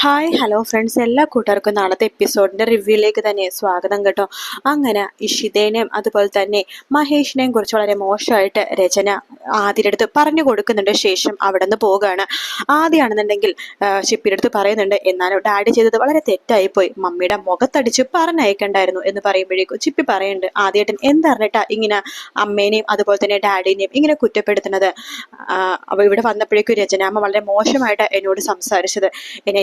Hi hello friends എല്ലാ കൂട്ടുകാർക്കും നാളത്തെ എപ്പിസോഡിന്റെ റിവ്യൂയിലേക്ക് തന്നെ സ്വാഗതം കേട്ടോ. അങ്ങനെ ഇഷിതേനെയും അതുപോലെ തന്നെ മഹേഷിനെയും കുറിച്ച് വളരെ മോശമായിട്ട് രചന ആദ്യടുത്ത് പറഞ്ഞു കൊടുക്കുന്നുണ്ട് ശേഷം അവിടെ നിന്ന് പോവുകയാണ് ആദ്യമാണെന്നുണ്ടെങ്കിൽ അടുത്ത് പറയുന്നുണ്ട് എന്നാലും ഡാഡി ചെയ്തത് വളരെ തെറ്റായിപ്പോയി. മമ്മിയുടെ മുഖത്തടിച്ച് പറഞ്ഞയക്കണ്ടായിരുന്നു എന്ന് പറയുമ്പോഴേക്കും ചിപ്പി പറയുന്നുണ്ട് ആദ്യമായിട്ട് എന്തറിഞ്ഞിട്ടാ ഇങ്ങനെ അമ്മേനെയും അതുപോലെ തന്നെ ഡാഡിനെയും ഇങ്ങനെ കുറ്റപ്പെടുത്തുന്നത്? അവ ഇവിടെ വന്നപ്പോഴേക്കും രചനാമ്മ വളരെ മോശമായിട്ട് എന്നോട് സംസാരിച്ചത്.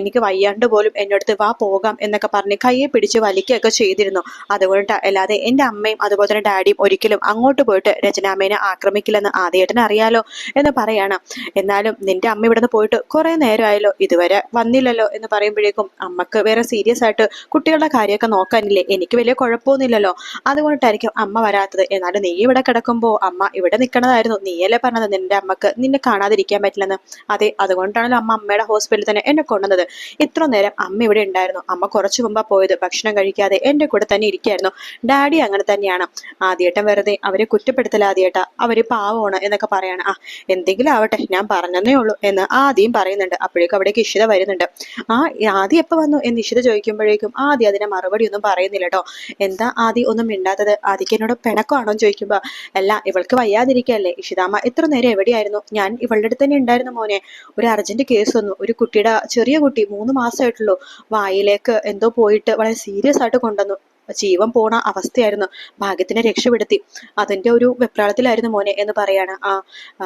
എനിക്ക് വയ്യാണ്ട് പോലും എന്നോടത്ത് വാ പോകാം എന്നൊക്കെ പറഞ്ഞ് കയ്യെ പിടിച്ച് വലിക്കുകയൊക്കെ ചെയ്തിരുന്നു. അതുകൊണ്ട് അല്ലാതെ എന്റെ അമ്മയും അതുപോലെ തന്നെ ഡാഡിയും ഒരിക്കലും അങ്ങോട്ട് പോയിട്ട് രചനാമ്മേനെ ആക്രമിക്കില്ലെന്ന് ആദ്യേട്ടന് അറിയാലോ എന്ന് പറയാണ്. എന്നാലും നിന്റെ അമ്മ ഇവിടെ നിന്ന് പോയിട്ട് കുറെ നേരമായല്ലോ ഇതുവരെ വന്നില്ലല്ലോ എന്ന് പറയുമ്പോഴേക്കും അമ്മയ്ക്ക് വേറെ സീരിയസ് ആയിട്ട് കുട്ടികളുടെ കാര്യമൊക്കെ നോക്കാനില്ലേ? എനിക്ക് വലിയ കുഴപ്പമൊന്നുമില്ലല്ലോ. അതുകൊണ്ടിട്ടായിരിക്കും അമ്മ വരാത്തത്. എന്നാലും നീ ഇവിടെ കിടക്കുമ്പോൾ അമ്മ ഇവിടെ നിൽക്കണതായിരുന്നു. നീയല്ലേ പറഞ്ഞത് നിന്റെ അമ്മയ്ക്ക് നിന്നെ കാണാതിരിക്കാൻ പറ്റില്ലെന്ന്. അതെ അതുകൊണ്ടാണല്ലോ അമ്മ അമ്മയുടെ ഹോസ്പിറ്റലിൽ തന്നെ എന്നെ കൊണ്ടുവന്നത്. ഇത്ര നേരം അമ്മ ഇവിടെ ഉണ്ടായിരുന്നു. അമ്മ കുറച്ചു മുമ്പാ പോയത്. ഭക്ഷണം കഴിക്കാതെ എന്റെ കൂടെ തന്നെ ഇരിക്കായിരുന്നു. ഡാഡി അങ്ങനെ തന്നെയാണ്. ആദ്യേട്ടൻ വെറുതെ അവരെ കുറ്റപ്പെടുത്തല ആദ്യേട്ട. അവർ പാവമാണ് എന്നൊക്കെ പറയാണ്. ആ എന്തെങ്കിലും ആവട്ടെ ഞാൻ പറഞ്ഞതേ ഉള്ളൂ എന്ന് ആദ്യം പറയുന്നുണ്ട്. അപ്പോഴേക്കും അവിടേക്ക് ഇഷിത വരുന്നുണ്ട്. ആ ആദ്യം എപ്പോ വന്നു എന്ന് ഇഷിത ചോദിക്കുമ്പോഴേക്കും ആദ്യം അതിനെ മറുപടി ഒന്നും പറയുന്നില്ല കേട്ടോ എന്താ ആദ്യം ഒന്നും മിണ്ടാത്തത്? ആദ്യക്ക് എന്നോട് പിണക്കമാണോ ചോദിക്കുമ്പോ അല്ല ഇവൾക്ക് വയ്യാതിരിക്കല്ലേ ഇഷിതാമ്മ ഇത്ര നേരം എവിടെയായിരുന്നു? ഞാൻ ഇവളുടെ അടുത്ത് തന്നെ ഉണ്ടായിരുന്നു മോനെ. ഒരു അർജന്റ് കേസ് വന്നു. ഒരു കുട്ടിയുടെ ചെറിയ കുട്ടി മൂന്ന് മാസമായിട്ടുള്ളൂ. വായിലേക്ക് എന്തോ പോയിട്ട് വളരെ സീരിയസ് ആയിട്ട് കൊണ്ടുവന്നു. ജീവൻ പോണ അവസ്ഥയായിരുന്നു. ഭാഗ്യത്തിനെ രക്ഷപ്പെടുത്തി. അതിന്റെ ഒരു വെപ്രാളത്തിലായിരുന്നു മോനെ എന്ന് പറയാണ്. ആ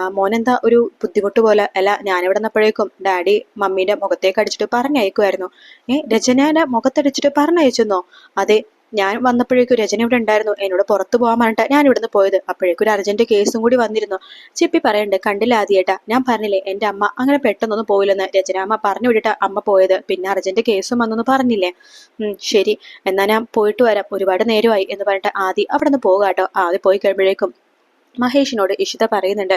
മോനെന്താ ഒരു ബുദ്ധിമുട്ട് പോലെ? അല്ല ഞാനിവിടെ നിന്നപ്പോഴേക്കും ഡാഡി മമ്മീന്റെ മുഖത്തേക്ക് അടിച്ചിട്ട് പറഞ്ഞയക്കുമായിരുന്നു ഏ രചനയുടെ മുഖത്തടിച്ചിട്ട് പറഞ്ഞയച്ചെന്നോ? അതെ ഞാൻ വന്നപ്പോഴേക്കും രചന ഇവിടെ ഉണ്ടായിരുന്നു. എന്നോട് പുറത്തു പോകാൻ പറഞ്ഞിട്ട് ഞാൻ ഇവിടുന്ന് പോയത്. അപ്പോഴേക്കും ഒരു അർജന്റ് കേസും കൂടി വന്നിരുന്നു. ചിപ്പി പറയണ്ട് കണ്ടില്ല ആദ്യേട്ടാ. ഞാൻ പറഞ്ഞില്ലേ എന്റെ അമ്മ അങ്ങനെ പെട്ടെന്നൊന്നും പോയില്ലെന്ന് രചന അമ്മ പറഞ്ഞു വിട്ടിട്ട് അമ്മ പോയത്. പിന്നെ അർജന്റ് കേസും വന്നെന്ന് പറഞ്ഞില്ലേ. ശരി. എന്നാ ഞാൻ പോയിട്ട് വരാം. ഒരുപാട് നേരമായി. എന്ന് പറഞ്ഞിട്ട് ആദ്യം അവിടെ നിന്ന് പോകാട്ടോ. ആദ്യം പോയി കഴിയുമ്പോഴേക്കും മഹേഷിനോട് ഇഷിത പറയുന്നുണ്ട്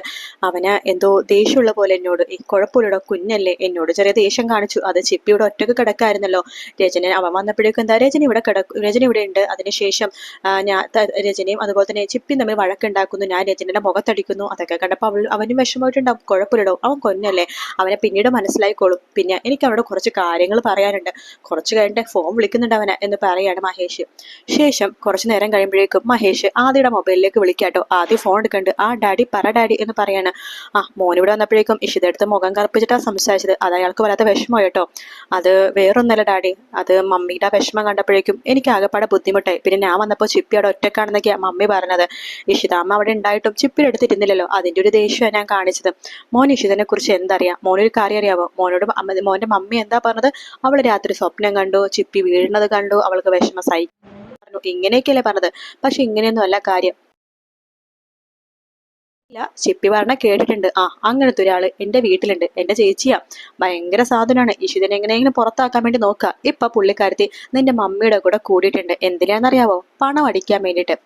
അവന് എന്തോ ദേഷ്യമുള്ള പോലെ എന്നോട് ഈ കുഴപ്പമില്ലടോ കുഞ്ഞല്ലേ എന്നോട് ചെറിയ ദേഷ്യം കാണിച്ചു. അത് ചിപ്പിയുടെ ഒറ്റയ്ക്ക് കിടക്കായിരുന്നല്ലോ. രചന അവൻ വന്നപ്പോഴേക്കും എന്താ രചന ഇവിടെ കിടക്കും രചന ഇവിടെ ഉണ്ട്. അതിനുശേഷം ഞാൻ രചനയും അതുപോലെ തന്നെ ചിപ്പിയും തമ്മിൽ വഴക്കുണ്ടാക്കുന്നു. ഞാൻ രചനയുടെ മുഖത്തടിക്കുന്നു. അതൊക്കെ കണ്ടപ്പോൾ അവൾ അവനും വിഷമമായിട്ടുണ്ടാവും. കുഴപ്പമില്ലടോ അവൻ കൊന്നല്ലേ അവനെ പിന്നീട് മനസ്സിലായിക്കോളും. പിന്നെ എനിക്ക് അവനോട് കുറച്ച് കാര്യങ്ങൾ പറയാനുണ്ട്. കുറച്ച് കഴിഞ്ഞിട്ട് ഫോൺ വിളിക്കുന്നുണ്ട് അവനെ എന്ന് പറയാണ് മഹേഷ്. ശേഷം കുറച്ച് നേരം കഴിയുമ്പോഴേക്കും മഹേഷ് ആദ്യയുടെ മൊബൈലിലേക്ക് വിളിക്കാട്ടോ. ആദ്യം ഫോൺ എടുക്കണ്ട് ആ ഡാഡി പറ ഡാഡി എന്ന് പറയാണ്. ആ മോനിവിടെ വന്നപ്പോഴേക്കും ഇഷിതെടുത്ത് മുഖം കറുപ്പിച്ചിട്ടാണ് സംസാരിച്ചത്. അത് അയാൾക്ക് വല്ലാത്ത വിഷമം കേട്ടോ. അത് വേറൊന്നല്ല ഡാഡി. അത് മമ്മിയുടെ വിഷമം കണ്ടപ്പോഴേക്കും എനിക്ക് ആകെപ്പാടെ ബുദ്ധിമുട്ടായി. പിന്നെ ഞാൻ വന്നപ്പോൾ ചിപ്പി അവിടെ ഒറ്റക്കാണെന്നൊക്കെയാണ് മമ്മി പറഞ്ഞത്. ഇഷിതാമ്മ അവിടെ ഉണ്ടായിട്ടും ചിപ്പി എടുത്തിരുന്നില്ലല്ലോ. അതിന്റെ ഒരു ദേഷ്യമാണ് ഞാൻ കാണിച്ചത്. മോൻ ഇഷിതനെ കുറിച്ച് എന്തറിയാം? മോനൊരു കാര്യം അറിയാവോ? മോനോട് മോന്റെ മമ്മി എന്താ പറഞ്ഞത്? അവൾ രാത്രി സ്വപ്നം കണ്ടു ചിപ്പി വീഴുന്നത് കണ്ടു അവൾക്ക് വിഷമ പറഞ്ഞു. ഇങ്ങനെയൊക്കെയല്ലേ പറഞ്ഞത്. പക്ഷെ ഇങ്ങനെയൊന്നും അല്ല കാര്യം. ഇല്ല. ചിപ്പി പറഞ്ഞ കേട്ടിട്ടുണ്ട്. ആ അങ്ങനത്തെ ഒരാൾ എന്റെ വീട്ടിലുണ്ട്. എന്റെ ചേച്ചിയാ. ഭയങ്കര സാധനമാണ് ഇഷിതനെ എങ്ങനെയെങ്കിലും പുറത്താക്കാൻ വേണ്ടി നോക്കുക ഇപ്പൊ പുള്ളിക്കാരത്തി നിന്റെ മമ്മിയുടെ കൂടെ കൂടിയിട്ടുണ്ട്. എന്തിനാണെന്നറിയാവോ? പണം അടിക്കാൻ വേണ്ടിയിട്ട്.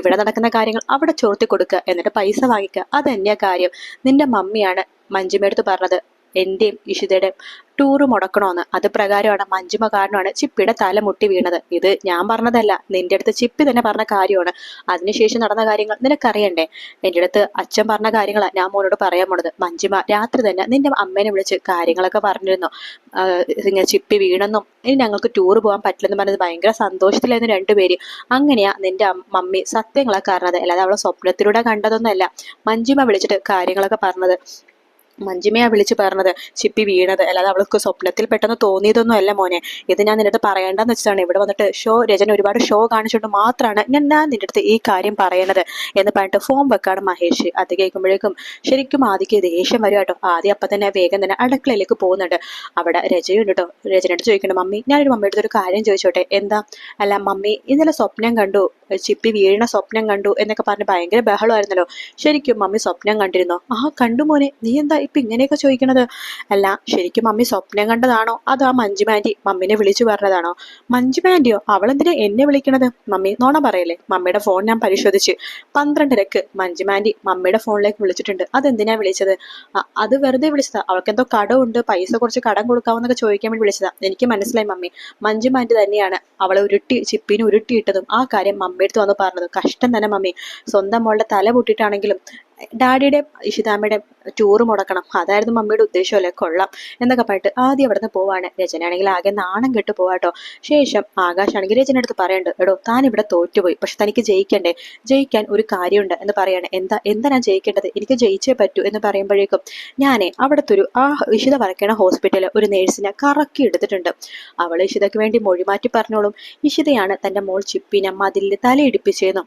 ഇവിടെ നടക്കുന്ന കാര്യങ്ങൾ അവിടെ ചോർത്തി കൊടുക്കുക എന്നിട്ട് പൈസ വാങ്ങിക്കുക അതന്നെയാ കാര്യം. നിന്റെ മമ്മിയാണ് മഞ്ജുമേടുത്ത് പറഞ്ഞത്. എന്റെയും ഇഷിതയുടെയും ടൂറ് മുടക്കണമെന്ന് അത് പ്രകാരമാണ് മഞ്ജുമ കാരണമാണ് ചിപ്പിയുടെ തല മുട്ടി വീണത്. ഇത് ഞാൻ പറഞ്ഞതല്ല. നിന്റെ അടുത്ത് ചിപ്പി തന്നെ പറഞ്ഞ കാര്യമാണ്. അതിനുശേഷം നടന്ന കാര്യങ്ങൾ നിനക്കറിയണ്ടേ? എന്റെ അടുത്ത് അച്ഛൻ പറഞ്ഞ കാര്യങ്ങളാണ് ഞാൻ മോനോട് പറയാൻ പോണത്. മഞ്ജുമ രാത്രി തന്നെ നിന്റെ അമ്മേനെ വിളിച്ച് കാര്യങ്ങളൊക്കെ പറഞ്ഞിരുന്നു. ഇങ്ങനെ ചിപ്പി വീണെന്നും ഇനി ഞങ്ങൾക്ക് ടൂർ പോകാൻ പറ്റില്ലെന്ന് പറഞ്ഞത് ഭയങ്കര സന്തോഷത്തിലായിരുന്നു രണ്ടുപേര്. അങ്ങനെയാ നിന്റെ മമ്മി സത്യങ്ങളൊക്കെ അറിഞ്ഞത് അല്ലാതെ അവളെ സ്വപ്നത്തിലൂടെ കണ്ടതൊന്നുമല്ല. മഞ്ജുമ വിളിച്ചിട്ട് കാര്യങ്ങളൊക്കെ പറഞ്ഞത്. മഞ്ജിമയാ വിളിച്ചു പറഞ്ഞത്. ചിപ്പി വീണത്. അല്ലാതെ അവൾക്ക് സ്വപ്നത്തിൽ പെട്ടെന്ന് തോന്നിയതൊന്നും അല്ല മോനെ. ഇത് ഞാൻ നിന്റെ അടുത്ത് പറയേണ്ടെന്ന് വെച്ചിട്ടാണ് ഇവിടെ വന്നിട്ട് ഷോ രചന ഒരുപാട് ഷോ കാണിച്ചുകൊണ്ട് മാത്രമാണ് ഞാൻ ഞാൻ നിന്റെ അടുത്ത് ഈ കാര്യം പറയണത് എന്ന് പറഞ്ഞിട്ട് ഫോം വെക്കാണ് മഹേഷ്. അത് കേൾക്കുമ്പോഴേക്കും ശരിക്കും ആദ്യക്ക് ദേഷ്യം വരും കേട്ടോ. ആദ്യം അപ്പം തന്നെ വേഗം തന്നെ അടുക്കളയിലേക്ക് പോകുന്നുണ്ട്. അവിടെ രജയുണ്ട് കേട്ടോ. രചനയോട് ചോദിക്കണം മമ്മി ഞാനൊരു മമ്മിയുടെ ഒരു കാര്യം ചോദിച്ചോട്ടെ? എന്താ? അല്ല മമ്മി ഇന്നലെ സ്വപ്നം കണ്ടു. ചിപ്പി വീഴണ സ്വപ്നം കണ്ടു എന്നൊക്കെ പറഞ്ഞ് ഭയങ്കര ബഹളമായിരുന്നല്ലോ. ശരിക്കും മമ്മി സ്വപ്നം കണ്ടിരുന്നോ? ആ കണ്ടു മോനെ. നീ എന്താ ഇപ്പൊ ഇങ്ങനെയൊക്കെ ചോദിക്കണത് അല്ല ശരിക്കും മമ്മി സ്വപ്നം കണ്ടതാണോ? അതോ ആ മഞ്ജുമാന്റി മമ്മിനെ വിളിച്ചു പറഞ്ഞതാണോ? മഞ്ജുമാന്റിയോ അവളെന്തിനാ എന്നെ വിളിക്കണത്? മമ്മി നോണ പറയല്ലേ മമ്മിയുടെ ഫോൺ ഞാൻ പരിശോധിച്ച്. പന്ത്രണ്ടരക്ക് മഞ്ജുമാന്റി മമ്മിയുടെ ഫോണിലേക്ക് വിളിച്ചിട്ടുണ്ട്. അതെന്തിനാ വിളിച്ചത്? അത് വെറുതെ വിളിച്ചതാ. അവൾക്ക് എന്തോ കടമുണ്ട് പൈസ കുറച്ച് കടം കൊടുക്കാമെന്നൊക്കെ ചോദിക്കാൻ വേണ്ടി വിളിച്ചതാ. എനിക്ക് മനസ്സിലായി മമ്മി മഞ്ജുമാന്റി തന്നെയാണ് അവളെ ഉരുട്ടി ചിപ്പിന് ഉരുട്ടിയിട്ടതും ആ കാര്യം മമ്മിയെടുത്ത് വന്ന് പറഞ്ഞത്. കഷ്ടം തന്നെ മമ്മി. സ്വന്തം മോളുടെ തല പൊട്ടിയിട്ടാണെങ്കിലും ഡാഡിയുടെ ഇഷിതാമ്മയുടെ ടൂറ് മുടക്കണം. അതായിരുന്നു മമ്മിയുടെ ഉദ്ദേശം അല്ലേ? കൊള്ളാം. എന്നൊക്കെ പറഞ്ഞിട്ട് ആദ്യം അവിടെ നിന്ന് പോവാണ്. രചനയാണെങ്കിൽ ആകെ നാണം കെട്ട് പോവാട്ടോ. ശേഷം ആകാശാണെങ്കിൽ രചന അടുത്ത് പറയണ്ട് എടോ താൻ ഇവിടെ തോറ്റുപോയി. പക്ഷെ തനിക്ക് ജയിക്കണ്ടേ? ജയിക്കാൻ ഒരു കാര്യമുണ്ട്. എന്ന് പറയാണ്. എന്താ എന്താ ഞാൻ ജയിക്കേണ്ടത്? എനിക്ക് ജയിച്ചേ പറ്റൂ. എന്ന് പറയുമ്പോഴേക്കും ഞാനേ അവിടുത്തെ ഒരു ആ ഇഷിത വരയ്ക്കണ ഹോസ്പിറ്റലിൽ ഒരു നേഴ്സിനെ കറക്കി എടുത്തിട്ടുണ്ട്. അവൾ ഇഷിതയ്ക്ക് വേണ്ടി മൊഴിമാറ്റി പറഞ്ഞോളും. ഇഷിതയാണ് തന്റെ മോൾ ചിപ്പിനെ മതിലിൽ തലയിടിപ്പിച്ചതെന്നും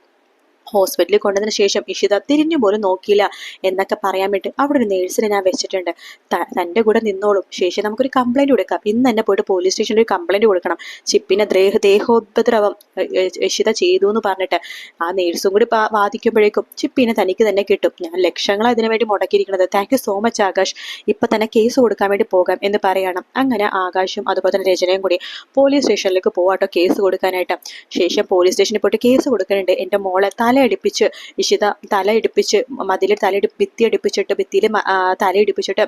ഹോസ്പിറ്റലിൽ കൊണ്ടതിന് ശേഷം ഇഷിത തിരിഞ്ഞു പോലും നോക്കിയില്ല എന്നൊക്കെ പറയാൻ വേണ്ടി അവിടെ ഒരു നേഴ്സിനെ ഞാൻ വെച്ചിട്ടുണ്ട്. തന്റെ കൂടെ നിന്നോളും. ശേഷം നമുക്കൊരു കംപ്ലൈന്റ് കൊടുക്കാം. ഇന്ന് തന്നെ പോയിട്ട് പോലീസ് സ്റ്റേഷനിൽ ഒരു കംപ്ലൈന്റ് കൊടുക്കണം. ചിപ്പിനെ ദേഹ ദേഹോപദ്രവം ഇഷിത ചെയ്തു എന്ന് പറഞ്ഞിട്ട് ആ നേഴ്സും കൂടി വാദിക്കുമ്പോഴേക്കും ചിപ്പിനെ തനിക്ക് തന്നെ കിട്ടും. ഞാൻ ലക്ഷങ്ങളാണ് ഇതിനു വേണ്ടി മുടക്കിയിരിക്കുന്നത്. Thank you so much Akash. ഇപ്പം തന്നെ കേസ് കൊടുക്കാൻ വേണ്ടി പോകാം എന്ന് പറയണം. അങ്ങനെ ആകാശും അതുപോലെ തന്നെ രചനയും കൂടി പോലീസ് സ്റ്റേഷനിലേക്ക് പോവാട്ടോ കേസ് കൊടുക്കാനായിട്ട്. ശേഷം പോലീസ് സ്റ്റേഷനിൽ പോയിട്ട് കേസ് കൊടുക്കാനുണ്ട്. എന്റെ മോളെ തലയടിപ്പിച്ച് ഇഷിത തലയിടിപ്പിച്ച് മതിലിൽ തലയിടി ഭിത്തി അടിപ്പിച്ചിട്ട് ഭിത്തിയിൽ തലയിടിപ്പിച്ചിട്ട്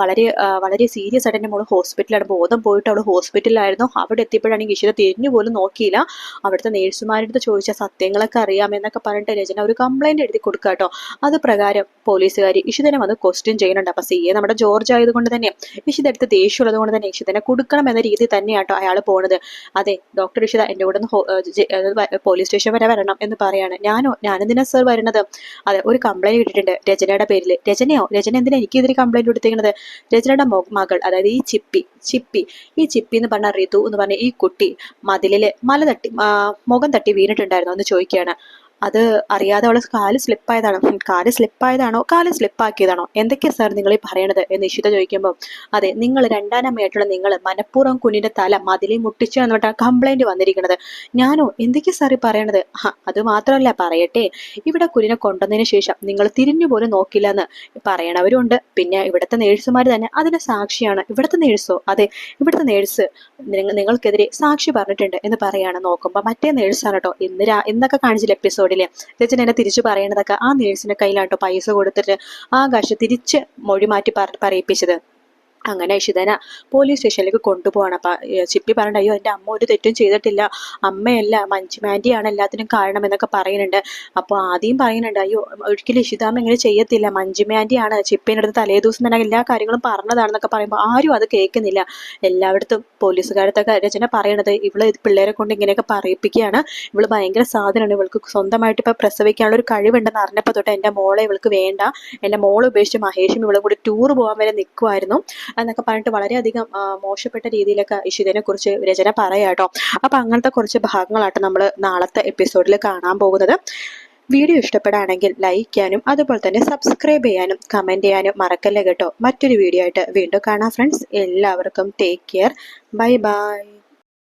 വളരെ വളരെ സീരിയസ് ആയിട്ട് എന്റെ മോൾ ഹോസ്പിറ്റലാണ് ബോധം പോയിട്ട് അവൾ ഹോസ്പിറ്റലിലായിരുന്നു അവിടെ എത്തിയപ്പോഴാണെങ്കിൽ ഇഷിത തിരിഞ്ഞു പോലും നോക്കിയില്ല. അവിടുത്തെ നേഴ്സുമാരുടെ അടുത്ത് ചോദിച്ച സത്യങ്ങളൊക്കെ അറിയാമെന്നൊക്കെ പറഞ്ഞിട്ട് രചന ഒരു കംപ്ലൈന്റ് എഴുതി കൊടുക്കുക കേട്ടോ അത് പ്രകാരം പോലീസുകാർ ഇഷിതനെ വന്ന് ക്വസ്റ്റ്യൻ ചെയ്യുന്നുണ്ട്. അപ്പം സി എ നമ്മുടെ ജോർജ് ആയതുകൊണ്ട് തന്നെ ഇഷിത എടുത്ത് ദേഷ്യമുള്ളത് കൊണ്ട് തന്നെ ഇഷിതനെ കൊടുക്കണം എന്ന രീതി തന്നെയാട്ടോ അയാൾ പോണത്. അതെ ഡോക്ടർ ഇഷിത എന്റെ കൂടെ പോലീസ് സ്റ്റേഷൻ വരെ വരണം എന്ന് പറയാണ്. ഞാനോ ഞാനെന്തിനാ സർ വരുന്നത് അതെ ഒരു കംപ്ലൈന്റ് കിട്ടിയിട്ടുണ്ട് രചനയുടെ പേരിൽ. രചനയോ? രചന എന്തിനാ എനിക്കെതിരെ കംപ്ലൈന്റ് കൊടുത്തിരിക്കുന്നത് രചനയുടെ മകൾ അതായത് ഈ ചിപ്പി ചിപ്പി ഈ ചിപ്പി എന്ന് പറഞ്ഞ റിതു എന്ന് പറഞ്ഞ ഈ കുട്ടി മതിലിൽ മല തട്ടി മുഖം തട്ടി വീണിട്ടുണ്ടായിരുന്നു എന്ന് ചോദിക്കുകയാണ്. അത് അറിയാതെ അവളെ കാൽ സ്ലിപ്പായതാണോ കാൽ സ്ലിപ്പായതാണോ കാൽ സ്ലിപ്പാക്കിയതാണോ എന്തൊക്കെയാ സാർ നിങ്ങൾ ഈ പറയണത്? എന്ന് ഇഷിത ചോദിക്കുമ്പോൾ അതെ നിങ്ങൾ രണ്ടാനമ്മയായിട്ടുള്ള നിങ്ങൾ മനഃപൂർവം കുഞ്ഞിന്റെ തല മതിലിൽ മുട്ടിച്ചു എന്നിട്ടാണ് കംപ്ലൈന്റ് വന്നിരിക്കുന്നത്. ഞാനോ എന്തൊക്കെയാ സാർ ഈ പറയണത്? അത് മാത്രമല്ല പറയട്ടെ. ഇവിടെ കുഞ്ഞിനെ കൊണ്ടുവന്നതിന് ശേഷം നിങ്ങൾ തിരിഞ്ഞു പോലും നോക്കില്ല എന്ന് പറയണവരുണ്ട്. പിന്നെ ഇവിടുത്തെ നേഴ്സുമാർ തന്നെ അതിന് സാക്ഷിയാണ്. ഇവിടുത്തെ നേഴ്സോ അതെ ഇവിടുത്തെ നേഴ്സ് നിങ്ങ- നിങ്ങൾക്കെതിരെ സാക്ഷി പറഞ്ഞിട്ടുണ്ട് എന്ന് പറയാണ്. നോക്കുമ്പോൾ മറ്റേ നേഴ്സാണ് കേട്ടോ ഇന്ന് ഇന്നൊക്കെ കാണിച്ചില്ല എപ്പിസോഡിൽ രചന എന്നെ തിരിച്ചു പറയണതൊക്കെ ആ നേഴ്സിന്റെ കയ്യിലാട്ടോ പൈസ കൊടുത്തിട്ട് ആ ആകാശ് തിരിച്ച് മൊഴി മാറ്റി പറ- പറയിപ്പിച്ചത്. അങ്ങനെ ഇഷിതന പോലീസ് സ്റ്റേഷനിലേക്ക് കൊണ്ടുപോകണം അപ്പം ചിപ്പി പറഞ്ഞ അയ്യോ എന്റെ അമ്മ ഒരു തെറ്റും ചെയ്തിട്ടില്ല. അമ്മയല്ല മഞ്ജുമാന്റിയാണ് എല്ലാത്തിനും കാരണം എന്നൊക്കെ പറയുന്നുണ്ട്. അപ്പോൾ ആദ്യം പറയുന്നുണ്ട് അയ്യോ ഒരിക്കലും ഇഷിതാമ്മ ഇങ്ങനെ ചെയ്യത്തില്ല. മഞ്ജുമാന്റിയാണ് ചിപ്പിന്റെ അടുത്ത് തലേ ദിവസം തന്നെ എല്ലാ കാര്യങ്ങളും പറഞ്ഞതാണെന്നൊക്കെ പറയുമ്പോൾ ആരും അത് കേൾക്കുന്നില്ല. എല്ലായിടത്തും പോലീസുകാരത്തൊക്കെ രചന പറയണത് ഇവൾ പിള്ളേരെ കൊണ്ട് ഇങ്ങനെയൊക്കെ പറയിപ്പിക്കുകയാണ്. ഇവൾ ഭയങ്കര സാധനമാണ്. ഇവൾക്ക് സ്വന്തമായിട്ട് ഇപ്പം പ്രസവിക്കാനുള്ള ഒരു കഴിവുണ്ടെന്ന് അറിഞ്ഞപ്പോൾ തൊട്ട് എന്റെ മോളെ ഇവൾക്ക് വേണ്ട. എന്റെ മോളെ ഉപേക്ഷിച്ച് മഹേഷും ഇവളും കൂടി ടൂർ പോകാൻ വരെ നിൽക്കുമായിരുന്നു എന്നൊക്കെ പറഞ്ഞിട്ട് വളരെയധികം മോശപ്പെട്ട രീതിയിലൊക്കെ ഇഷിതനെ കുറിച്ച് രചന പറയാട്ടോ അപ്പൊ അങ്ങനത്തെ കുറച്ച് ഭാഗങ്ങളാട്ടോ നമ്മൾ നാളത്തെ എപ്പിസോഡിൽ കാണാൻ പോകുന്നത്. വീഡിയോ ഇഷ്ടപ്പെടുകയാണെങ്കിൽ ലൈക്ക് ചെയ്യാനും അതുപോലെ തന്നെ സബ്സ്ക്രൈബ് ചെയ്യാനും കമന്റ് ചെയ്യാനും മറക്കല്ലേ കേട്ടോ. മറ്റൊരു വീഡിയോ ആയിട്ട് വീണ്ടും കാണാം ഫ്രണ്ട്സ് എല്ലാവർക്കും ടേക്ക് കെയർ ബൈ ബൈ